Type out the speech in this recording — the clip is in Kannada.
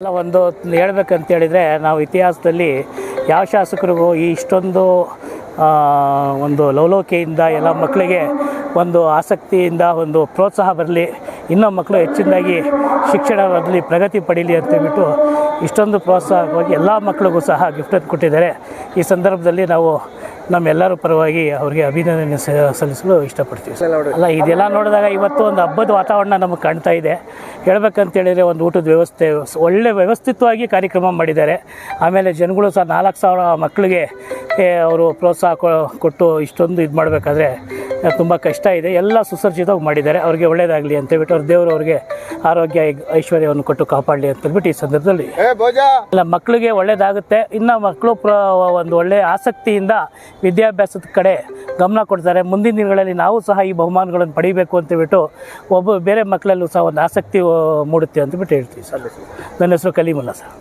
ಎಲ್ಲ ಒಂದು ಹೇಳ್ಬೇಕಂತ ಹೇಳಿದರೆ ನಾವು ಇತಿಹಾಸದಲ್ಲಿ ಯಾವ ಶಾಸಕರಿಗೂ ಈ ಇಷ್ಟೊಂದು ಒಂದು ಲವಲೋಕೆಯಿಂದ ಎಲ್ಲ ಮಕ್ಕಳಿಗೆ ಒಂದು ಆಸಕ್ತಿಯಿಂದ ಒಂದು ಪ್ರೋತ್ಸಾಹ ಬರಲಿ, ಇನ್ನೂ ಮಕ್ಕಳು ಹೆಚ್ಚಿನದಾಗಿ ಶಿಕ್ಷಣದಲ್ಲಿ ಪ್ರಗತಿ ಪಡೀಲಿ ಅಂತೇಳ್ಬಿಟ್ಟು ಇಷ್ಟೊಂದು ಪ್ರೋತ್ಸಾಹವಾಗಿ ಎಲ್ಲ ಮಕ್ಕಳಿಗೂ ಸಹ ಗಿಫ್ಟನ್ನು ಕೊಟ್ಟಿದ್ದಾರೆ. ಈ ಸಂದರ್ಭದಲ್ಲಿ ನಾವು ನಮ್ಮೆಲ್ಲರ ಪರವಾಗಿ ಅವರಿಗೆ ಅಭಿನಂದನೆ ಸಲ್ಲಿಸಲು ಇಷ್ಟಪಡ್ತೀವಿ. ಅಲ್ಲ ಇದೆಲ್ಲ ನೋಡಿದಾಗ ಇವತ್ತು ಒಂದು ಹಬ್ಬದ ವಾತಾವರಣ ನಮಗೆ ಕಾಣ್ತಾ ಇದೆ. ಹೇಳ್ಬೇಕಂತ ಹೇಳಿದರೆ ಒಂದು ಊಟದ ವ್ಯವಸ್ಥೆ ಒಳ್ಳೆ ವ್ಯವಸ್ಥಿತವಾಗಿ ಕಾರ್ಯಕ್ರಮ ಮಾಡಿದ್ದಾರೆ. ಆಮೇಲೆ ಜನಗಳು ಸಹ ನಾಲ್ಕು ಸಾವಿರ ಮಕ್ಕಳಿಗೆ ಅವರು ಪ್ರೋತ್ಸಾಹ ಕೊಟ್ಟು ಇಷ್ಟೊಂದು ಇದು ಮಾಡಬೇಕಾದ್ರೆ ತುಂಬ ಕಷ್ಟ ಇದೆ. ಎಲ್ಲ ಸುಸರ್ಜಿತವಾಗಿ ಮಾಡಿದ್ದಾರೆ. ಅವ್ರಿಗೆ ಒಳ್ಳೇದಾಗಲಿ ಅಂತೇಳ್ಬಿಟ್ಟು ಅವ್ರ ದೇವರು ಅವ್ರಿಗೆ ಆರೋಗ್ಯ ಐಶ್ವರ್ಯವನ್ನು ಕೊಟ್ಟು ಕಾಪಾಡಲಿ ಅಂತೇಳ್ಬಿಟ್ಟು ಈ ಸಂದರ್ಭದಲ್ಲಿ ಅಲ್ಲ ಮಕ್ಕಳಿಗೆ ಒಳ್ಳೇದಾಗುತ್ತೆ. ಇನ್ನು ಮಕ್ಕಳು ಪ್ರ ಒಂದು ಒಳ್ಳೆಯ ಆಸಕ್ತಿಯಿಂದ ವಿದ್ಯಾಭ್ಯಾಸದ ಕಡೆ ಗಮನ ಕೊಡ್ತಾರೆ. ಮುಂದಿನ ದಿನಗಳಲ್ಲಿ ನಾವು ಸಹ ಈ ಬಹುಮಾನಗಳನ್ನು ಪಡಿಬೇಕು ಅಂತೇಳ್ಬಿಟ್ಟು ಒಬ್ಬ ಬೇರೆ ಮಕ್ಕಳಲ್ಲೂ ಸಹ ಒಂದು ಆಸಕ್ತಿ ಮೂಡುತ್ತೆ ಮೂಡುತ್ತೆ ಅಂತಬಿಟ್ಟು ಹೇಳ್ತೀವಿ. ಸರ್ ನನ್ನ ಹೆಸರು ಕಲೀಮುಲ್ಲ ಸರ್.